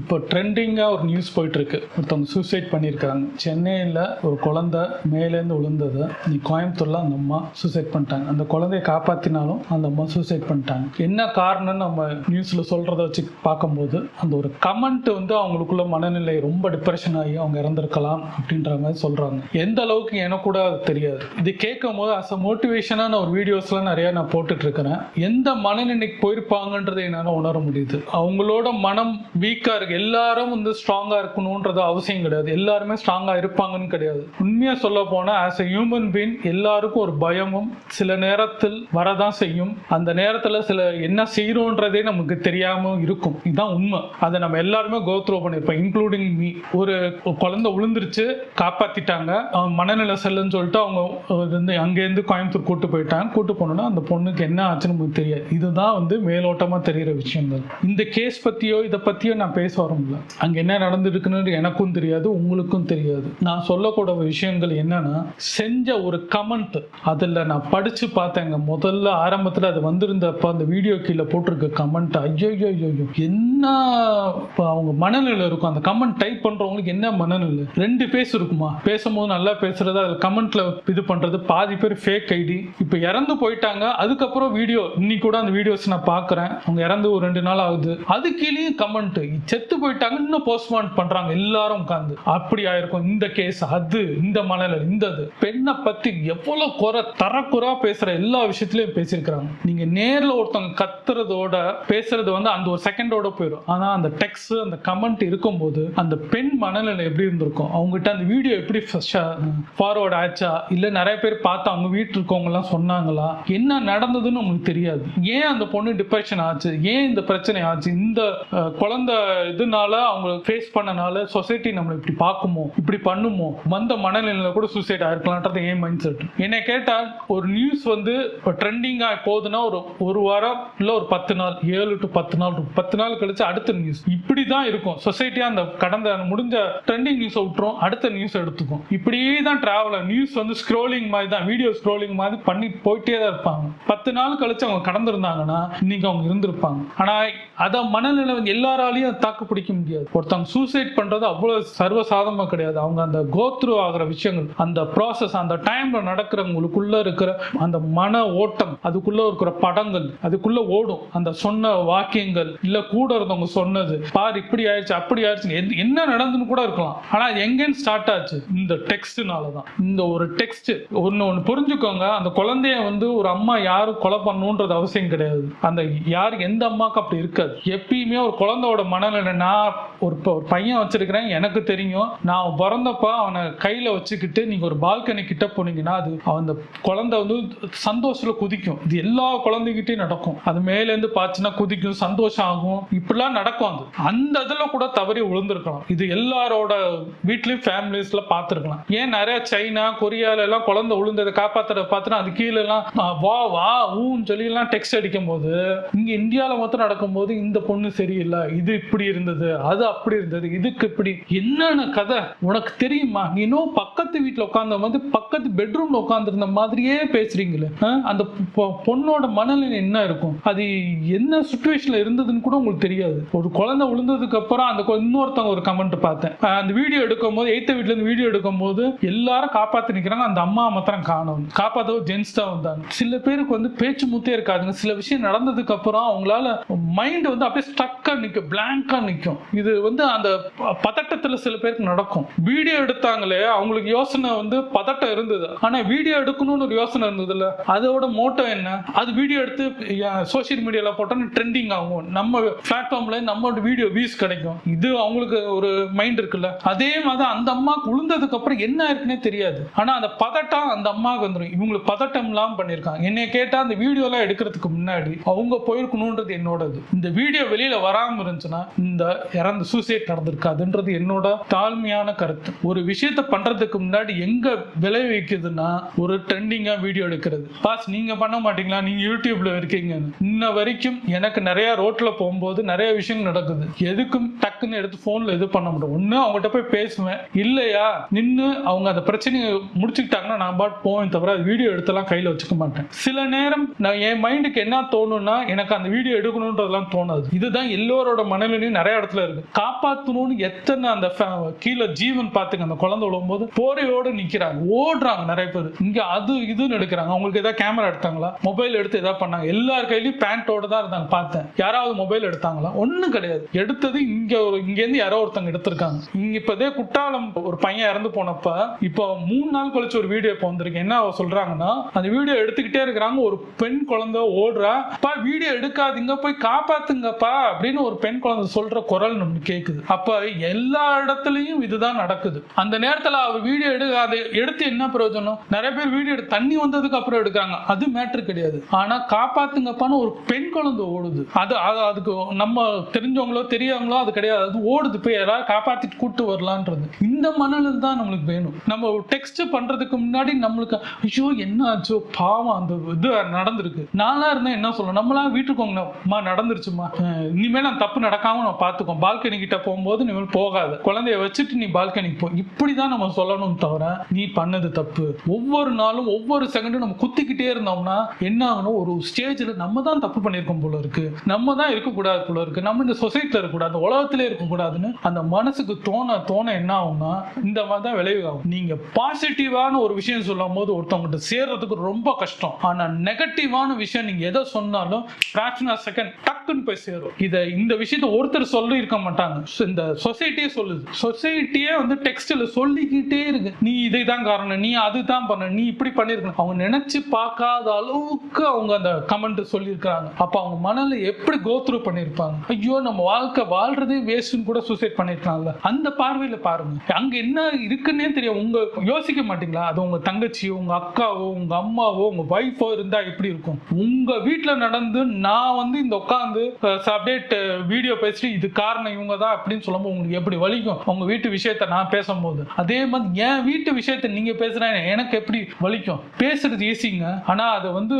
இப்போ ட்ரெண்டிங்காக ஒரு நியூஸ் போயிட்டுருக்கு. ஒருத்தவங்க சூசைட் பண்ணியிருக்காங்க. சென்னையில் ஒரு குழந்தை மேலேருந்து விழுந்தது நீ கோயம்புத்தூரில் அந்த அம்மா சூசைட் பண்ணிட்டாங்க. அந்த குழந்தைய காப்பாற்றினாலும் அந்த அம்மா சூசைட் பண்ணிட்டாங்க. என்ன காரணம்னு நம்ம நியூஸில் சொல்கிறத வச்சு பார்க்கும்போது அந்த ஒரு கமெண்ட் வந்து அவங்களுக்குள்ள மனநிலை ரொம்ப டிப்ரெஷன் ஆகி அவங்க இறந்துருக்கலாம் அப்படின்ற மாதிரி சொல்கிறாங்க எந்த அளவுக்கு எனக்கு கூட அது தெரியாது. இது கேட்கும் போது அஸ் அ மோட்டிவேஷனான ஒரு வீடியோஸ்லாம் நிறையா நான் போட்டுட்ருக்கிறேன் எந்த மனநிலைக்கு போயிருப்பாங்கன்றதை என்னால் உணர முடியுது. அவங்களோட மனம் வீக்காக இருக்கு எல்லாரும் வந்து ஸ்ட்ராங்கா இருக்கணும்ன்றது அவசியம் கிடையாது. எல்லாருமே ஸ்ட்ராங்கா இருப்பாங்கன்னு கிடையாது. உண்மையா சொல்ல போனா ஆஸ் எ ஹியூமன் பீன் எல்லாருக்கும் ஒரு பயமும் சில நேரத்தில் வரதான் செய்யும். அந்த நேரத்துல சில என்ன செய்யறோன்றதே நமக்கு தெரியாம இருக்கும். இதுதான் உண்மை. அதை நம்ம எல்லாருமே கோ த்ரோ பண்ணிருப்போம் இன்க்ளூடிங் மீ ஒரு குழந்தை விழுந்துருச்சு காப்பாத்திட்டாங்க. மனநிலை செல்லுன்னு சொல்லிட்டு அவங்க வந்து அங்கேருந்து கோயம்புத்தூர் கூட்டு போயிட்டாங்க. கூட்டு போனோம்னா அந்த பொண்ணுக்கு என்ன ஆச்சுன்னு நமக்கு தெரியாது. இதுதான் வந்து மேலோட்டமா தெரிகிற விஷயங்கள். இந்த கேஸ் பத்தியோ இதை பத்தியோ நான் பேச வரல அங்க என்ன நடந்திருக்குன்னு எனக்கும் தெரியாது உங்களுக்கும் தெரியாது. நான் சொல்லக்கூட விஷயங்கள் என்னன்னா செஞ்ச ஒரு கமெண்ட் அதில் நான் படிச்சு பார்த்தேங்க. முதல்ல ஆரம்பத்தில் அது வந்திருந்தப்ப அந்த வீடியோ கீழே போட்டிருக்க கமெண்ட் ஐயோ ஐயோ என்ன இப்போ அவங்க மனநிலை இருக்கும். அந்த கமெண்ட் டைப் பண்றவங்களுக்கு என்ன மனநிலை? ரெண்டு பேஸ் இருக்குமா? பேசும்போது நல்லா பேசுறது? அதில் கமெண்ட்ல இது பண்றது. பாதி பேர் ஃபேக் ஐடி இப்போ இறந்து போயிட்டாங்க. அதுக்கப்புறம் வீடியோ இன்னைக்கு கூட அந்த வீடியோஸ் நான் பார்க்குறேன் அவங்க இறந்து ஒரு ரெண்டு நாள் ஆகுது. அது கீழேயும் கமெண்ட் செத்து போயிட்டாங்க இன்னும் போஸ்ட்மார்ட் பண்றாங்க. எல்லாரும் உட்காந்து அப்படி ஆயிருக்கும். இந்த கேஸ் அது இந்த மனநிலை இந்த அது பெண்ணை பத்தி எவ்வளவு குறை தரக்குறா பேசுற எல்லா விஷயத்திலயும் பேசியிருக்கிறாங்க. நீங்க நேர்ல ஒருத்தவங்க கத்துறதோட பேசுறது வந்து அந்த ஒரு செகண்டோட போயிடும். ஆனா அந்த டெக்ஸ்ட் அந்த கமெண்ட் இருக்கும்போது அந்த பெண் மனநிலை எப்படி இருந்திருக்கும்? அவங்ககிட்ட அந்த வீடியோ எப்படி ஃபார்வர்ட் ஆச்சா? இல்ல நிறைய பேர் பார்த்து அவங்க வீட்டில் இருக்கவங்க எல்லாம் சொன்னாங்களா? என்ன நடந்ததுன்னு உங்களுக்கு தெரியாது. ஏன் அந்த பொண்ணு டிப்ரெஷன் ஆச்சு? ஏன் இந்த பிரச்சனை ஆச்சு? இந்த குழந்தை இதனால அவங்க ஃபேஸ் பண்ணனால சொசைட்டி நம்மளை இப்படி பார்க்குமோ இப்படி பண்ணுமோ? வந்த மனநிலையில கூட சூசைட் ஆயிருக்கலான்றது ஏன் மைண்ட் செட் என்னை கேட்டா ஒரு நியூஸ் வந்து இப்போ ட்ரெண்டிங்கா போகுதுன்னா ஒரு ஒரு வாரம் இல்ல ஒரு பத்து நாள் ஏழு டு பத்து நாள் பத்து நாள் கழிச்சு அடுத்த நியூஸ் இப்படி தான் இருக்கும் சொசைட்டியா அந்த கடந்த முடிஞ்ச ட்ரெண்டிங் நியூஸை விட்டுரும் அடுத்த நியூஸ் எடுத்துக்கும். இப்படியே தான் டிராவல் நியூஸ் வந்து ஸ்க்ரோலிங் மாதிரி தான் வீடியோ ஸ்க்ரோலிங் மாதிரி பண்ணி போயிட்டே தான் இருப்பாங்க. பத்து நாள் கழிச்சு அவங்க கடந்திருந்தாங்கன்னா இன்னைக்கு அவங்க இருந்திருப்பாங்க. ஆனா அதை மனநிலை எல்லாராலையும் தாக்கு பிடிக்க முடியாது. ஒருத்தவங்க சூசைட் பண்றது அவ்வளவு சர்வசாதமா கிடையாது. அவங்க அந்த கோத்ரூ ஆகிற விஷயங்கள் அந்த ப்ராசஸ் அந்த டைம்ல நடக்கிறவங்களுக்குள்ள இருக்கிற அந்த மன ஓட்டம் அதுக்குள்ள இருக்கிற படங்கள் அதுக்குள்ள ஓடும். அந்த சொன்ன வாக்கியங்கள் இல்ல கூட இருந்தவங்க சொன்னது பார் இப்படி ஆயிடுச்சு அப்படி ஆயிடுச்சு என்ன நடந்துன்னு கூட இருக்கலாம். ஆனா எங்கேன்னு ஸ்டார்ட் ஆச்சு? இந்த டெக்ஸ்ட்னால தான். இந்த ஒரு டெக்ஸ்ட் ஒன்னு ஒன்னு புரிஞ்சுக்கோங்க. அந்த குழந்தைய வந்து ஒரு அம்மா யாரும் கொலை பண்ணணுன்றது அவசியம் கிடையாது. அந்த யாருக்கு எந்த அம்மாவுக்கு அப்படி இருக்காது எப்பயுமே ஒரு குழந்தையோட மனநிலை நான் ஒரு ஒரு பையன் வச்சிருக்கிறேன் எனக்கு தெரியும். நான் பிறந்தப்ப அவனை கையில வச்சுக்கிட்டு நீங்க ஒரு பால்கனி கிட்ட போனீங்கன்னா அது அந்த குழந்தை வந்து சந்தோஷத்துல குதிக்கும். இது எல்லா குழந்தைகிட்டையும் நடக்கும். அது மேல இருந்து பாச்சுன்னா குதிக்கும் சந்தோஷம் ஆகும். இப்படிலாம் நடக்கும் அது. அந்த இதுல கூட தவறி விழுந்திருக்கலாம். இது எல்லாரோட வீட்லயும் ஃபேமிலிஸ்ல பார்த்துருக்கலாம். ஏன் நிறைய சைனா கொரியால எல்லாம் குழந்தை விழுந்ததை காப்பாத்துறத பார்த்துட்டு அது கீழே எல்லாம் வா வா ஊன்னு சொல்லி எல்லாம் டெக்ஸ்ட் அடிக்கும் போது இங்க இந்தியாவில மொத்தம் நடக்கும்போது இந்த பொண்ணு சரியில்லை இது இப்படி இருந்தது அது அப்படி இருந்தது இதுக்கு இப்படி என்னென்ன கதை? உனக்கு தெரியுமா? இன்னும் பக்கத்து வீட்டில் உட்காந்த வந்து பக்கத்து பெட்ரூம்ல உட்காந்துருந்த மாதிரியே பேசுறீங்களே அந்த பொ- பொண்ணோட மனநிலை என்ன இருக்கும்? அது என்ன சுச்சுவேஷன்ல இருந்ததுன்னு கூட உங்களுக்கு தெரியாது. ஒரு குழந்தை விழுந்ததுக்கு அப்புறம் அந்த இன்னொருத்தவங்க ஒரு கமெண்ட் பார்த்தேன். அந்த வீடியோ எடுக்கும் போது எய்த்த வீட்ல இருந்து வீடியோ எடுக்கும் போது எல்லாரும் காப்பாத்தி நிக்கிறாங்க. அந்த அம்மா மாத்திரம் காணும். காப்பாத்த ஜென்ஸ் தான் வந்தாங்க. சில பேருக்கு வந்து பேச்சு மூத்தே இருக்காதுங்க. சில விஷயம் நடந்ததுக்கு அப்புறம் அவங்களால மைண்ட் வந்து அப்படியே ஸ்டக்காக நிற்கும் பிளாங்காக நிற்கும் இது வந்து அந்த பதட்டத்தில் சில பேருக்கு நடக்கும். வீடியோ எடுத்தாங்களே அவங்களுக்கு யோசனை வந்து பதட்டம் இருந்தது. ஆனால் வீடியோ எடுக்கணும்னு ஒரு யோசனை இருந்ததுல்ல. அதோட மோட்டோ என்ன? அது வீடியோ எடுத்து சோஷியல் மீடியாவில் போட்டோன்னு ட்ரெண்டிங் ஆகும். நம்ம பிளாட்ஃபார்ம்ல நம்மளோட வீடியோ வியூஸ் கிடைக்கும். இது அவங்களுக்கு ஒரு மைண்ட் இருக்குல்ல. அதே மாதிரி அந்த அம்மா உளுந்ததுக்கு அப்புறம் என்ன இருக்குன்னே தெரியாது. ஆனால் அந்த பதட்டம் அந்த அம்மாவுக்கு வந்துடும் இவங்களுக்கு பதட்டம் இல்லாமல் பண்ணியிருக்காங்க. என்னை கேட்டால் அந்த வீடியோலாம் எடுக்கிறதுக்கு முன்னாடி அவங்க போயிருக்கணுன்றது என்னோடது. இந்த வீடியோ வெளியில வராம இருந்துச்சுன்னா இந்த இறந்து சூசைட் நடந்திருக்காதுன்றது என்னோட தாழ்மையான கருத்து. ஒரு விஷயத்த பண்றதுக்கு முன்னாடி எங்க விளைவிக்குதுன்னா ஒரு ட்ரெண்டிங்கா வீடியோ எடுக்கிறது. பாஸ் நீங்க பண்ண மாட்டீங்களா? நீங்க யூடியூப்ல இருக்கீங்க இன்ன வரைக்கும் எனக்கு நிறைய ரோட்ல போகும்போது நிறைய விஷயங்கள் நடக்குது. எதுக்கும் டக்குன்னு எடுத்து போன்ல இது பண்ண முடியும் ஒண்ணு அவங்ககிட்ட போய் பேசுவேன். இல்லையா? நின்று அவங்க அந்த பிரச்சனையை முடிச்சுக்கிட்டாங்கன்னா நான் பாட்டு போவேன் தவிர வீடியோ எடுத்தெல்லாம் கையில வச்சுக்க மாட்டேன். சில நேரம் நான் என் மைண்டுக்கு என்ன தோணும்னா எனக்கு அந்த வீடியோ எடுக்கணுன்றதெல்லாம் தோணும் தோணாது. இதுதான் எல்லோரோட மனநிலையும் நிறைய இடத்துல இருக்கு. காப்பாத்தணும்னு எத்தனை அந்த கீழே ஜீவன் பாத்துங்க அந்த குழந்தை விழும்போது போரையோடு நிக்கிறாங்க. ஓடுறாங்க நிறைய பேர். இங்க அது இதுன்னு எடுக்கிறாங்க. அவங்களுக்கு ஏதாவது கேமரா எடுத்தாங்களா? மொபைல் எடுத்து ஏதாவது பண்ணாங்க. எல்லார் கையிலயும் பேண்டோட தான் இருந்தாங்க பார்த்தேன். யாராவது மொபைல் எடுத்தாங்களா? ஒண்ணும் கிடையாது. எடுத்தது இங்க ஒரு இங்க இருந்து யாரோ ஒருத்தங்க எடுத்திருக்காங்க. இங்க இப்பதே குற்றாலம் ஒரு பையன் இறந்து போனப்ப இப்போ மூணு நாள் கழிச்சு ஒரு வீடியோ இப்போ வந்திருக்கு. என்ன அவ சொல்றாங்கன்னா அந்த வீடியோ எடுத்துக்கிட்டே இருக்கிறாங்க. ஒரு பெண் குழந்தை ஓடுறா. பா வீடியோ எடுக்காதீங்க. போய் காப்பாத்து காப்பாத்துங்கப்பா அப்படின்னு ஒரு பெண் குழந்தை சொல்ற குரல் நம்ம கேட்குது அப்ப எல்லா இடத்துலயும் இதுதான் நடக்குது. அந்த நேரத்துல அவர் வீடியோ எடு அதை எடுத்து என்ன பிரயோஜனம்? நிறைய பேர் வீடியோ எடுத்து தண்ணி வந்ததுக்கு அப்புறம் எடுக்கிறாங்க. அது மேட்ரு கிடையாது. ஆனா காப்பாத்துங்கப்பான்னு ஒரு பெண் குழந்தை ஓடுது. அது அது அதுக்கு நம்ம தெரிஞ்சவங்களோ தெரியாதவங்களோ அது கிடையாது. அது ஓடுது. போய் யாராவது காப்பாத்திட்டு கூட்டு வரலான்றது. இந்த மனநிலை தான் நம்மளுக்கு வேணும். நம்ம டெக்ஸ்ட் பண்றதுக்கு முன்னாடி நம்மளுக்கு ஐயோ என்ன ஆச்சோ பாவம் அந்த இது நடந்திருக்கு. நானா இருந்தா என்ன சொல்லணும் நம்மளா வீட்டுக்கு வாங்கம்மா நடந்துருச்சுமா இனிமேல் நான் தப்பு நடக்காம நான் பார்த்துக்கோம் பால்கனி கிட்ட போகும்போது இனிமேல் போகாது. குழந்தைய வச்சுட்டு நீ பால்கனிக்கு போ. இப்படிதான் நம்ம சொல்லணும் தவிர நீ பண்ணது தப்பு. ஒவ்வொரு நாளும் ஒவ்வொரு செகண்டும் நம்ம குத்திக்கிட்டே இருந்தோம்னா என்ன ஆகணும்? ஒரு ஸ்டேஜில் நம்ம தான் தப்பு பண்ணியிருக்கோம் போல இருக்கு. நம்ம தான் இருக்கக்கூடாது போல இருக்கு. நம்ம இந்த சொசைட்டியில் இருக்கக்கூடாது அந்த உலகத்திலே இருக்கக்கூடாதுன்னு அந்த மனசுக்கு தோண தோண என்ன ஆகும்னா இந்த மாதிரி தான் விளைவு ஆகும் நீங்கள் பாசிட்டிவான ஒரு விஷயம் சொல்லும் போது ஒருத்தவங்ககிட்ட சேர்றதுக்கு ரொம்ப கஷ்டம். ஆனால் நெகட்டிவான விஷயம் நீங்கள் எதை சொன்னாலும் fraction செகண்ட் டக்குன்னு போய் சேரும். இதை இந்த விஷயத்த ஒருத்தர் சொல்லி இருக்க மாட்டாங்க. இந்த சொசைட்டியே சொல்லுது. சொசைட்டியே வந்து டெக்ஸ்ட்ல சொல்லிக்கிட்டே இருக்கு. நீ இதை தான் காரணம். நீ அதுதான் பண்ண. நீ இப்படி பண்ணிருக்கணும். அவங்க நினைச்சு பார்க்காத அளவுக்கு அவங்க அந்த கமெண்ட் சொல்லியிருக்காங்க அப்ப அவங்க மனநிலை எப்படி கோத்ரூ பண்ணியிருப்பாங்க? ஐயோ நம்ம வாழ்க்கை வாழ்றதே வேஸ்ட்னு கூட சூசைட் பண்ணிருக்கலாம்ல அந்த பார்வையில பாருங்க. அங்க என்ன இருக்குன்னே தெரியும் உங்க யோசிக்க மாட்டீங்களா? அது உங்க தங்கச்சியோ உங்க அக்காவோ உங்க அம்மாவோ உங்க ஒய்ஃபோ இருந்தா எப்படி இருக்கும்? உங்க வீட்ல நடந்து நான் வந்து இந்த உட்காந்து அப்டேட் வீடியோ பேசிட்டு இது காரணம் இவங்க தான் அப்படின்னு சொல்லும்போது உங்களுக்கு எப்படி வலிக்கும்? உங்க வீட்டு விஷயத்த நான் பேசும்போது. அதே மாதிரி என் வீட்டு விஷயத்த நீங்க பேசுறேன் எனக்கு எப்படி வலிக்கும்? பேசுறது ஈஸிங்க ஆனா அதை வந்து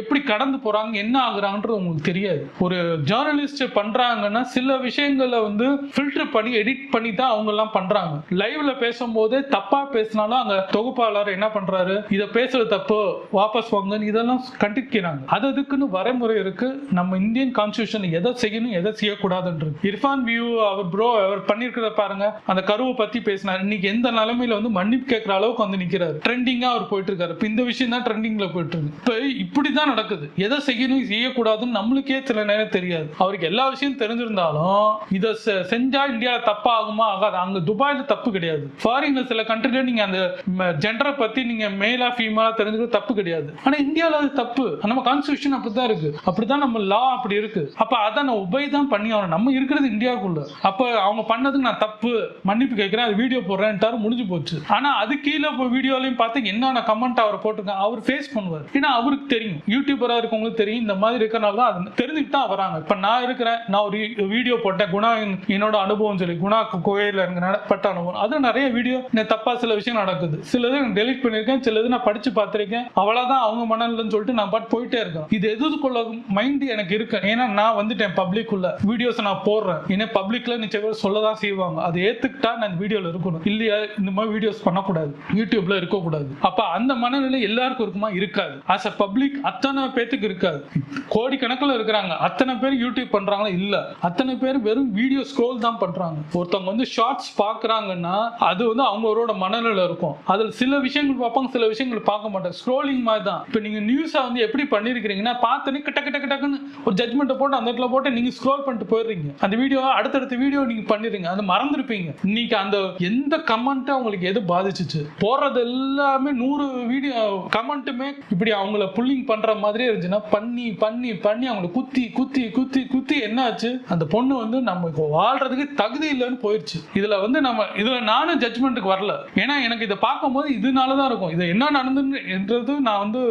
எப்படி கடந்து போறாங்க என்ன ஆகுறாங்கன்றது உங்களுக்கு தெரியாது. ஒரு ஜேர்னலிஸ்ட் பண்றாங்கன்னா சில விஷயங்களை வந்து ஃபில்டர் பண்ணி எடிட் பண்ணி தான் அவங்க எல்லாம் பண்றாங்க. லைவ்ல பேசும்போதே தப்பா பேசினாலும் அங்க தொகுப்பாளர் என்ன பண்றாரு? இதை பேசுறது தப்பு வாபஸ் வாங்கன்னு இதெல்லாம் கண்டிக்கிறாங்க. அது அதுக்குன்னு வரைமுறை இருக்கு. நம்ம இந்தியன் கான்ஸ்டியூஷன் எதை செய்யணும் எதை செய்யக்கூடாதுன்றது இர்ஃபான் வியூ அவர் ப்ரோ அவர் பண்ணிருக்கிறத பாருங்க. அந்த கருவை பத்தி பேசினார். இன்னைக்கு எந்த நிலைமையில வந்து மன்னிப்பு கேட்கிற அளவுக்கு வந்து நிக்கிறாரு. ட்ரெண்டிங்கா அவர் போயிட்டு இருக்காரு இப்ப இந்த விஷயம் தான் ட்ரெண்டிங்ல போயிட்டு இருக்கு இப்ப இப்படிதான் நடக்குது. எதை செய்யணும் செய்யக்கூடாதுன்னு நம்மளுக்கே சில நேரம் தெரியாது. அவருக்கு எல்லா விஷயம் தெரிஞ்சிருந்தாலும் இதை செ- செஞ்சா இந்தியால தப்பா ஆகுமா ஆகாது? அங்க துபாயில தப்பு கிடையாது. ஃபாரின்ல சில கண்ட்ரில நீங்க அந்த ஜெண்டரை பத்தி நீங்க மேலா ஃபீமேலா தெரிஞ்சுக்கிறது தப்பு கிடையாது. ஆனா இந்தியாவில் அது தப்பு. நம்ம கான்ஸ்டியூஷன் அப்படிதான் இருக்கு. அப்படிதான் நம்ம லா அப்படி இருக்கு. அப்ப அதை நான் உபை தான் பண்ணி ஆகணும். நம்ம இருக்கிறது இந்தியாவுக்குள்ள. அப்ப அவங்க பண்ணதுக்கு நான் தப்பு மன்னிப்பு கேட்கிறேன் அது வீடியோ போடுறேன்ட்டாரு முடிஞ்சு போச்சு. ஆனா அது கீழே போய் வீடியோலையும் பார்த்து என்னென்ன கமெண்ட் அவர் போட்டிருக்கேன் அவர் ஃபேஸ் பண்ணுவார். ஏன்னா அவருக்கு தெரியும். யூடியூபரா இருக்கவங்களுக்கு தெரியும் இந்த மாதிரி இருக்கிறனால தான் அது தெரிஞ்சுட்டு தான் வராங்க. இப்ப நான் இருக்கிறேன் நான் ஒரு வீடியோ போட்டேன் குணா என்- என்னோட அனுபவம் சொல்லி குணா கோயில எனக்கு நடப்பட்ட அனுபவம். அது நிறைய வீடியோ தப்பா சில விஷயம் நடக்குது. சிலது டெலிட் பண்ணிருக்கேன் சிலது நான் படிச்சு பார்த்திருக்கேன். அவ்வளவுதான் அவங்க மனநிலைன்னு சொல்லிட்டு நான் பாட்டு போயிட்டே இருக்கேன். இது எதுக்குள்ள மைண்ட் எனக்கு இருக்கு? ஏன்னா நான் வந்துட்டேன் பப்ளிக் உள்ள. வீடியோஸ் நான் போடுறேன். ஏன்னா பப்ளிக்ல நிச்சயம் பேர் சொல்லதான் செய்வாங்க. அதை ஏத்துக்கிட்டா நான் வீடியோல இருக்கணும். இல்லையா இந்த மாதிரி வீடியோஸ் பண்ணக்கூடாது. யூடியூப்ல இருக்கக்கூடாது. அப்ப அந்த மனநிலை எல்லாருக்கும் இருக்குமா? இருக்காது. ஆஸ் அ பப்ளிக் அத்தனை பேத்துக்கு இருக்காது. கோடிக்கணக்கில் இருக்கிறாங்க. அத்தனை பேர் யூடியூப் பண்றாங்களா? இல்ல. அத்தனை பேர் வெறும் வீடியோ ஸ்க்ரோல் தான் பண்றாங்க. ஒருத்தவங்க வந்து ஷார்ட்ஸ் பாக்குறாங்கன்னா அது வந்து அவங்களோட மனநிலை இருக்கும். அதுல சில விஷயங்கள் பார்ப்பாங்க சில விஷயங்கள் பார்க்க மாட்டாங்க. ஸ்க்ரோலிங் மாதிரி தான். இப்போ நீங்க நியூஸை வந்து எப்படி பண்ணிருக்கிறீங்கன்னா பார்த்தோன்னே கிட்ட கிட்ட கிட்டக்குன்னு ஒரு ஜட்மெண்ட்டை போட்டு அந்த இடத்துல போட்டு நீங்க ஸ்க்ரோல் பண்ணிட்டு போயிடுறீங்க. அந்த வீடியோ அடுத்தடுத்த வீடியோ நீங்க பண்ணிடுங்க அது மறந்துருப்பீங்க. இன்னைக்கு அந்த எந்த கமெண்ட்டும் அவங்களுக்கு எது பாதிச்சிச்சு? போடுறது எல்லாமே நூறு வீடியோ கமெண்ட்டுமே இப்படி அவங்கள புல்லிங் பண்ற மாதிரியே இருந்துச்சுன்னா பண்ணி பண்ணி பண்ணி அவங்கள குத்தி குத்தி குத்தி குத்தி என்னாச்சு? அந்த பொண்ணு வந்து நம்ம இப்போ வாழ்றதுக்கு தகுதி இல்லைன்னு போயிடுச்சு இதுல வந்து நம்ம இதுல நானும் ஜட்ஜ்மெண்ட்டுக்கு வரல. ஏன்னா எனக்கு இதை பார்க்கும்போது இதனால தான் இருக்கும். இது என்ன நடந்துன்றது நான் வந்து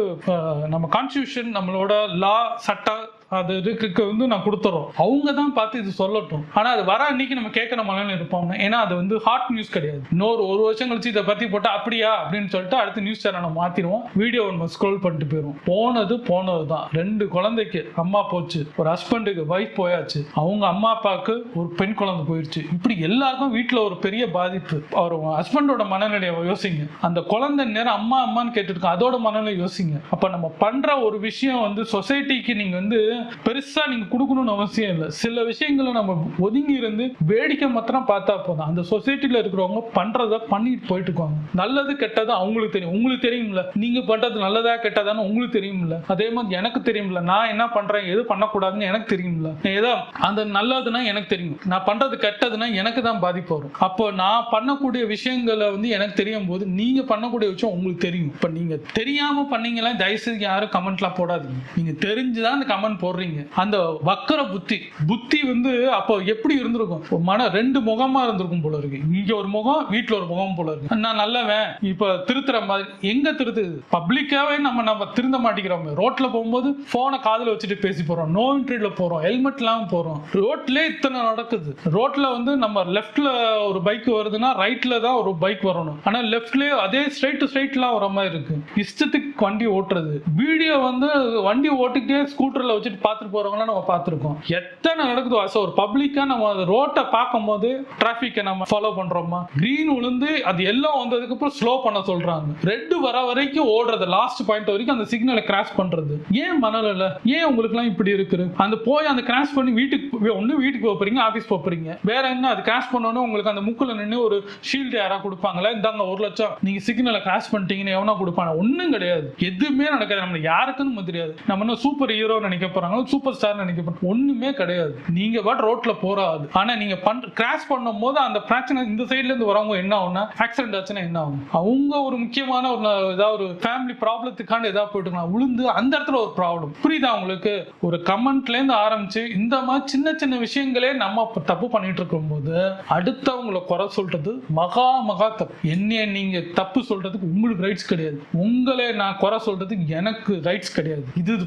நம்ம கான்ஸ்டியூஷன் நம்மளோட லா சட்டம் அது இதுக்கு வந்து நான் கொடுத்துறோம். அவங்க தான் பார்த்து இது சொல்லட்டும். ஆனா அது வர அன்னைக்கு நம்ம கேட்கற மனநிலை இருப்போம். ஏன்னா அது வந்து ஹாட் நியூஸ் கிடையாது. இன்னொரு ஒரு வருஷம் கழிச்சு இதை பத்தி போட்டா அப்படியா? அப்படின்னு சொல்லிட்டு அடுத்த நியூஸ் சேனலை மாத்திடுவோம். வீடியோ நம்ம ஸ்க்ரோல் பண்ணிட்டு போயிடும் போனது போனது தான் ரெண்டு குழந்தைக்கு அம்மா போச்சு. ஒரு ஹஸ்பண்டுக்கு ஒய்ஃப் போயாச்சு. அவங்க அம்மா அப்பாவுக்கு ஒரு பெண் குழந்தை போயிடுச்சு இப்படி எல்லாருக்கும் வீட்டுல ஒரு பெரிய பாதிப்பு. அவர் ஹஸ்பண்டோட மனநிலையை யோசிங்க. அந்த குழந்தை நேரம் அம்மா அம்மான்னு கேட்டுருக்கோம் அதோட மனநிலை யோசிங்க. அப்ப நம்ம பண்ற ஒரு விஷயம் வந்து சொசைட்டிக்கு நீங்க வந்து பெருசா நீங்க கொடுக்கணும்னு அவசியம் இல்லை. சில விஷயங்களை நம்ம ஒதுங்கி இருந்து வேடிக்கை மாத்திரம் பார்த்தா போதும். அந்த சொசைட்டில இருக்கிறவங்க பண்றத பண்ணிட்டு போயிட்டு இருக்காங்க. நல்லது கெட்டது அவங்களுக்கு தெரியும். உங்களுக்கு தெரியும்ல. நீங்க பண்றது நல்லதா கெட்டதான்னு உங்களுக்கு தெரியும்ல. அதே மாதிரி எனக்கு தெரியும்ல. நான் என்ன பண்றேன் எது பண்ணக்கூடாதுன்னு எனக்கு தெரியும்ல. ஏதோ அந்த நல்லதுன்னா எனக்கு தெரியும். நான் பண்றது கெட்டதுன்னா எனக்கு தான் பாதிப்பு வரும். அப்போ நான் பண்ணக்கூடிய விஷயங்களை வந்து எனக்கு தெரியும் போது நீங்க பண்ணக்கூடிய விஷயம் உங்களுக்கு தெரியும். இப்ப நீங்க தெரியாம பண்ணீங்களா தயவுசெய்து யாரும் கமெண்ட்லாம் போடாதீங்க. நீங்க தெரிஞ்சுதான் அந்த கமெண்ட் போடுறீங்க அந்த வக்கர புத்தி புத்தி வந்து அப்போ எப்படி இருந்திருக்கும்? மன ரெண்டு முகமா இருந்திருக்கும் போல இருக்கு. இங்க ஒரு முகம் வீட்டுல ஒரு முகம் போல இருக்கு. நான் நல்லவன் இப்ப திருத்துற மாதிரி எங்க திருத்துது பப்ளிக்காவே நம்ம நம்ம திருந்த மாட்டேங்கிறோம். ரோட்ல போகும்போது போனை காதல வச்சுட்டு பேசி போறோம். நோ என்ட்ரில போறோம். ஹெல்மெட் இல்லாம போறோம். ரோட்ல இத்தனை நடக்குது. ரோட்ல வந்து நம்ம லெஃப்ட்ல ஒரு பைக் வருதுன்னா ரைட்ல தான் ஒரு பைக் வரணும். ஆனா லெஃப்ட்லயே அதே ஸ்ட்ரைட் ஸ்ட்ரைட்லாம் வர மாதிரி இருக்கு. இஷ்டத்துக்கு வண்டி ஓட்டுறது. வீடியோ வந்து வண்டி ஓட்டிக்கிட்டே ஸ்கூட்டர்ல வச்சுட்டு பார்த்துட்டு போறவங்களாம் நம்ம பார்த்துருக்கோம். எத்தனை நடக்குது ஸோ ஒரு பப்ளிக்கா நம்ம அந்த ரோட்டை பார்க்கும்போது டிராஃபிக்கை நம்ம ஃபாலோ பண்றோமா? கிரீன் விழுந்து அது எல்லாம் வந்ததுக்கு அப்புறம் ஸ்லோ பண்ண சொல்றாங்க. ரெட்டு வர வரைக்கும் ஓடுறது லாஸ்ட் பாயிண்ட் வரைக்கும் அந்த சிக்னலை கிராஸ் பண்றது. ஏன் மனநிலை ஏன் உங்களுக்குலாம் இப்படி இருக்குது? அந்த போய் அந்த கிராஸ் பண்ணி வீட்டுக்கு ஒண்ணு வீட்டுக்கு போறீங்க ஆஃபீஸ் போறீங்க. வேற என்ன? அது கிராஸ் பண்ணோன்னே உங்களுக்கு அந்த முக்கில் நின்று ஒரு ஷீல்டு யாராவது கொடுப்பாங்களா? இந்தாங்க ஒரு லட்சம். நீங்க சிக்னலை கிராஸ் பண்ணிட்டீங்கன்னு எவனா கொடுப்பாங்க ஒன்றும் கிடையாது. எதுவுமே நடக்காது. நம்ம யாருக்குன்னு தெரியாது. நம்ம என்ன சூப்பர் ஹீரோ நினைக்க போறாங்களோ சூப்பர் ஸ்டார் நினைக்க ஒண்ணுமே கிடையாது. நீங்க பாட்டு ரோட்ல போறாது ஆனா நீங்க பண்ற கிராஸ் பண்ணும் போது அந்த பிரச்சனை இந்த சைட்ல இருந்து வரவங்க என்ன ஆகும்னா ஆக்சிடென்ட் ஆச்சுன்னா என்ன ஆகும்? அவங்க ஒரு முக்கியமான ஒரு ந- ஏதாவது ஒரு ஃபேமிலி ப்ராப்ளத்துக்கான ஏதாவது போயிட்டு உளுந்து அந்த இடத்துல ஒரு ப்ராப்ளம் புரியுதா உங்களுக்கு? ஒரு கமெண்ட்ல இருந்து ஆரம்பிச்சு இந்த மாதிரி சின்ன சின்ன விஷயங்களே நம்ம தப்பு பண்ணிட்டு இருக்கும்போது அடுத்தவங்கள குறை சொல்றது மகா மகா தப்பு. என்னைய நீங்க தப்பு சொல்றதுக்கு உங்களுக்கு ரைட்ஸ் கிடையாது. உங்களை நான் குறை சொல்றதுக்கு எனக்கு ரைட்ஸ் கிடையாது. இது இது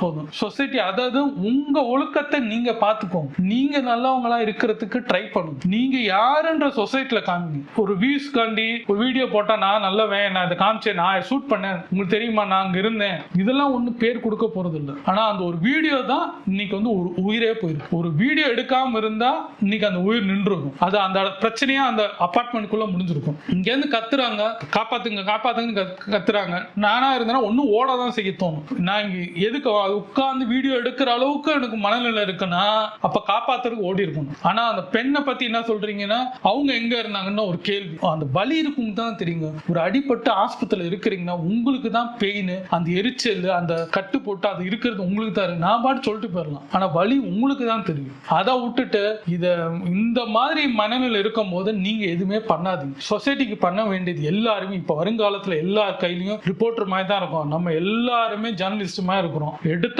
போதும். சொசைட்டி அதாவது உங்க ஒழுக்கத்தை நீங்க பார்த்துக்கோங்க. நீங்க நல்லவங்களா இருக்கிறதுக்கு ட்ரை பண்ணுங்க. நீங்க யாருன்ற சொசைட்டில காமிங்க. ஒரு வியூஸ் காண்டி ஒரு வீடியோ போட்டா நான் நல்லவன் நான் இதை காமிச்சேன் நான் ஷூட் பண்ணேன் உங்களுக்கு தெரியுமா நான் அங்க இருந்தேன். இதெல்லாம் ஒன்றும் பேர் கொடுக்க போறது இல்லை ஆனா அந்த ஒரு வீடியோ தான் இன்னைக்கு வந்து ஒரு உயிரே போயிருக்கு. ஒரு வீடியோ எடுக்காம இருந்தா இன்னைக்கு அந்த உயிர் நின்றுருக்கும் அது அந்த பிரச்சனையா அந்த அப்பார்ட்மெண்ட்டுக்குள்ள முடிஞ்சிருக்கும். இங்க இருந்து கத்துறாங்க காப்பாத்துங்க காப்பாத்துங்க கத்- கத்துறாங்க. நானா இருந்தேன்னா ஒன்னும் ஓட தான் செய்ய தோணும். நான் இங்க எதுக்கு உட்காந்து வீடியோ எடுக்கிற அளவுக்கு எனக்கு மனநிலை இருக்குன்னா அப்ப காப்பாத்துறதுக்கு ஓடி இருக்கணும். ஆனா அந்த பெண்ணை பத்தி என்ன சொல்றீங்கன்னா அவங்க எங்க இருந்தாங்கன்னு ஒரு கேள்வி. அந்த வலி இருக்கும் தான் தெரியுங்க. ஒரு அடிப்பட்டு ஆஸ்பத்திரியில இருக்கிறீங்கன்னா உங்களுக்கு தான் பெயின் அந்த எரிச்சல் அந்த கட்டு போட்டு அது இருக்கிறது உங்களுக்கு தான் இருக்கு. நான் பாட்டு சொல்லிட்டு போயிடலாம். ஆனா வலி உங்களுக்கு தான் தெரியும். அதை விட்டுட்டு இத இந்த மாதிரி மனநிலை இருக்கும் போது நீங்க எதுவுமே பண்ணாதீங்க. சொசைட்டிக்கு பண்ண வேண்டியது எல்லாருமே இப்ப வருங்காலத்துல எல்லார் கையிலயும் ரிப்போர்ட்டர் மாதிரி தான் இருக்கும். நம்ம எல்லாருமே ஜேர்னலிஸ்ட் மாதிரி இருக்கிறோம்.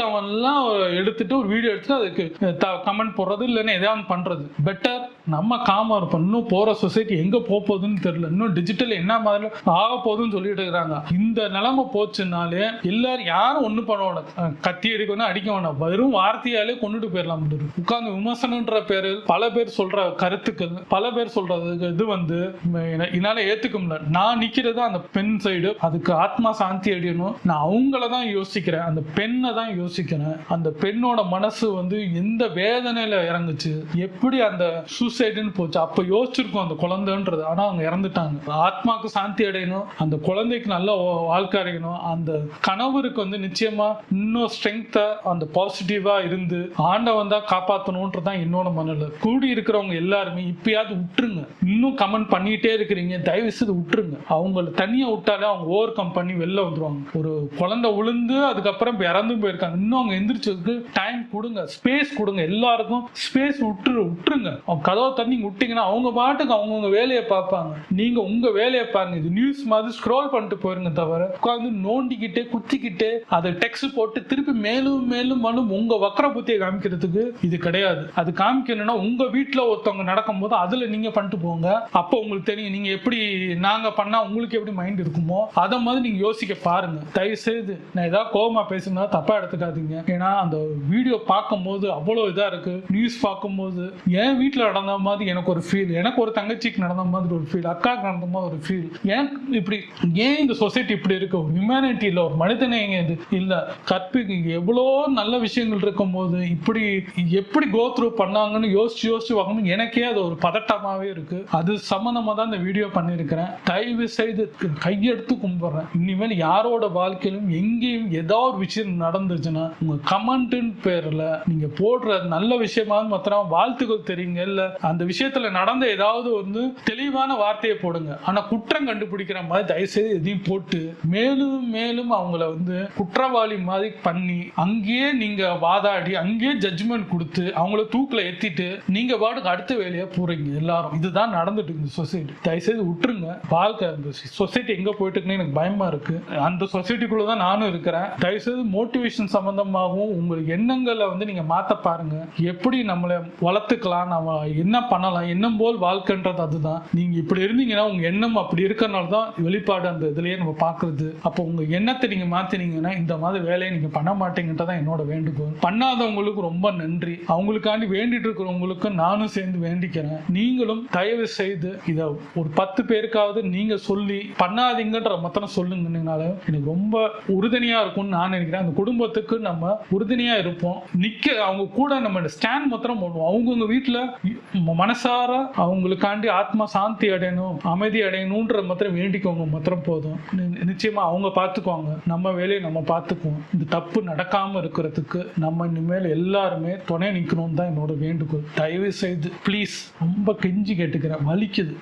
அவன்லாம் எடுத்துட்டு ஒரு வீடியோ எடுத்துட்டு அதுக்கு கமெண்ட் போடுறது இல்லைன்னா எதாவது பண்றது. பெட்டர் நம்ம காமா இருப்போம். இன்னும் போற சொசைட்டி எங்க போக போகுதுன்னு தெரியல. இன்னும் டிஜிட்டல் என்ன மாதிரி ஆக போகுதுன்னு சொல்லிட்டு இருக்கிறாங்க இந்த நிலைமை போச்சுனாலே எல்லாரும் யாரும் ஒன்றும் பண்ண வேணாம். கத்தி அடிக்க வேணா அடிக்க வேணாம். வெறும் வார்த்தையாலே கொண்டுட்டு போயிடலாம் உட்கார்ந்து விமர்சனன்ற பேரு பல பேர் சொல்ற கருத்துக்கள் பல பேர் சொல்கிறதுக்கு இது வந்து ம- என- என்னால ஏத்துக்க முடியல. நான் நிக்கிறது அந்த பெண் சைடு அதுக்கு ஆத்மா சாந்தி அடையணும். நான் அவங்கள தான் யோசிக்கிறேன். அந்த பெண்ணை தான் யோசிக்கிறேன். அந்த பெண்ணோட மனசு வந்து எந்த வேதனையில இறங்குச்சு? எப்படி அந்த சூசைடுன்னு போச்சு. அப்போ யோசிச்சிருக்கோம் அந்த குழந்தைன்றது. ஆனால் அவங்க இறந்துட்டாங்க. ஆத்மாவுக்கு சாந்தி அடையணும். அந்த குழந்தைக்கு நல்ல வாழ்க்கை அடையணும். அந்த கணவருக்கு வந்து நிச்சயமா இன்னும் ஸ்ட்ரென்த்தை அந்த பாசிட்டிவா இருந்து ஆண்டவன் தான் காப்பாற்றணுன்றதான் என்னோட மனநிலை. கூடி இருக்கிறவங்க எல்லாருமே இப்பயாவது விட்டுருங்க இன்னும் கமெண்ட் பண்ணிட்டே இருக்கிறீங்க. தயவு செய்து விட்டுருங்க அவங்கள தனியா விட்டாலே அவங்க ஓவர் கம் பண்ணி வெளில வந்துருவாங்க. ஒரு குழந்தை விழுந்து அதுக்கப்புறம் இப்போ இறந்து போயிருக்காங்க. இன்னும் அவங்க எந்திரிச்சதுக்கு டைம் கொடுங்க. ஸ்பேஸ் கொடுங்க. எல்லாருக்கும் ஸ்பேஸ் விட்டுரு விட்டுருங்க. அவங்க கதவை தண்ணி விட்டீங்கன்னா அவங்க பாட்டுக்கு அவங்கவுங்க வேலையை பார்ப்பாங்க. நீங்க உங்க வேலையை பாருங்க. இது நியூஸ் மாதிரி ஸ்க்ரோல் பண்ணிட்டு போயிருங்க தவிர உட்காந்து நோண்டிக்கிட்டே குத்திக்கிட்டே அதை டெக்ஸ்ட் போட்டு திருப்பி மேலும் மேலும் மேலும் உங்க வக்கர புத்தியை காமிக்கிறதுக்கு இது கிடையாது. அது காமிக்கணும்னா உங்க வீட்டில் ஒருத்தவங்க நடக்கும்போது அதுல நீங்க பண்ணிட்டு போங்க. அப்போ உங்களுக்கு தெரியும் நீங்க எப்படி நாங்க பண்ணா உங்களுக்கு எப்படி மைண்ட் இருக்குமோ அதை மாதிரி நீங்க யோசிக்க பாருங்க. தயவு செய்து நான் ஏதாவது கோபமாக பேசுனா தப்பா எடுத்துக்காதீங்க. ஏன்னா அந்த வீடியோ பார்க்கும்போது அவ்வளோ இதா இருக்கு. நியூஸ் பார்க்கும்போது என் வீட்டில் நடந்த நடந்த மாதிரி எனக்கு ஒரு ஃபீல் எனக்கு ஒரு தங்கச்சிக்கு நடந்த மாதிரி ஒரு ஃபீல் அக்காவுக்கு நடந்த மாதிரி ஒரு ஃபீல் எனக்கு இப்படி ஏன் இந்த சொசைட்டி இப்படி இருக்கு? ஹியூமனிட்டி இல்லை ஒரு மனிதனே இது இல்லை. கற்பிக்கு எவ்வளோ நல்ல விஷயங்கள் இருக்கும்போது இப்படி எப்படி கோ த்ரூ பண்ணாங்கன்னு யோசிச்சு யோசிச்சு பார்க்கும்போது எனக்கே அது ஒரு பதட்டமாகவே இருக்கு. அது சம்மந்தமாக தான் இந்த வீடியோ பண்ணியிருக்கிறேன். தயவு செய்து கையெடுத்து கும்பிட்றேன். இனிமேல் யாரோட வாழ்க்கையிலும் எங்கேயும் ஏதோ ஒரு விஷயம் நடந்துச்சுன்னா உங்கள் கமெண்ட்டுன்னு பேரில் நீங்கள் போடுற நல்ல விஷயமா மாத்திரம் வாழ்த்துக்கள் தெரியுங்க. இல்லை அந்த விஷயத்துல நடந்த ஏதாவது வந்து தெளிவான வார்த்தையை போடுங்க. ஆனா குற்றம் கண்டுபிடிக்கிற மாதிரி தயவுசெய்து எதையும் போட்டு மேலும் மேலும் அவங்கள வந்து குற்றவாளி மாதிரி பண்ணி அங்கேயே நீங்க வாதாடி அங்கேயே ஜட்ஜ்மெண்ட் கொடுத்து அவங்கள தூக்கில் ஏத்திட்டு நீங்க பாட்டுக்கு அடுத்த வேலையா போறீங்க எல்லாரும். இதுதான் நடந்துட்டு இருக்கு சொசைட்டி தயவுசெய்து விட்டுருங்க. வாழ்க்கை அந்த சொசைட்டி எங்க போயிட்டு இருக்குன்னு எனக்கு பயமா இருக்கு. அந்த சொசைட்டிக்குள்ள தான் நானும் இருக்கிறேன். தயவுசெய்து மோட்டிவேஷன் சம்பந்தமாகவும் உங்கள் எண்ணங்களை வந்து நீங்க மாத்த பாருங்க. எப்படி நம்மளை வளர்த்துக்கலாம் நம்ம என்ன பண்ணலாம்? எண்ணம் போல் வாழ்க்கைன்றது அதுதான். நீங்க இப்படி இருந்தீங்கன்னா உங்க எண்ணம் அப்படி இருக்கிறனால தான் வெளிப்பாடு அந்த இதுலயே நம்ம பாக்குறது அப்போ உங்க எண்ணத்தை நீங்க மாத்தினீங்கன்னா இந்த மாதிரி வேலையை நீங்க பண்ண மாட்டீங்கன்றதான் என்னோட வேண்டுகோள். பண்ணாதவங்களுக்கு ரொம்ப நன்றி. அவங்களுக்காண்டி வேண்டிட்டு இருக்கிறவங்களுக்கு நானும் சேர்ந்து வேண்டிக்கிறேன். நீங்களும் தயவு செய்து இதை ஒரு பத்து பேருக்காவது நீங்க சொல்லி பண்ணாதீங்கன்ற மொத்தம் சொல்லுங்கனால எனக்கு ரொம்ப உறுதுணையா இருக்கும்னு நான் நினைக்கிறேன். அந்த குடும்பத்துக்கு நம்ம உறுதுணையா இருப்போம். நிக்க அவங்க கூட நம்ம ஸ்டாண்ட் மாத்திரம் போடுவோம். அவங்கவுங்க வீட்டுல மனசார அவங்களுக்காண்டி ஆத்மா சாந்தி அடையணும் அமைதி அடையணுன்ற மாத்திரம் வேண்டிக்கோங்க. மாத்திரம் போதும். நி- நிச்சயமா அவங்க பார்த்துக்குவாங்க நம்ம வேலையை நம்ம பார்த்துக்குவோம் இந்த தப்பு நடக்காம இருக்கிறதுக்கு நம்ம இனிமேல் எல்லாருமே துணை நிற்கணும் தான் என்னோட வேண்டுகோள். தயவு செய்து ப்ளீஸ் ரொம்ப கெஞ்சி கேட்டுக்கிறேன். வலிக்குது.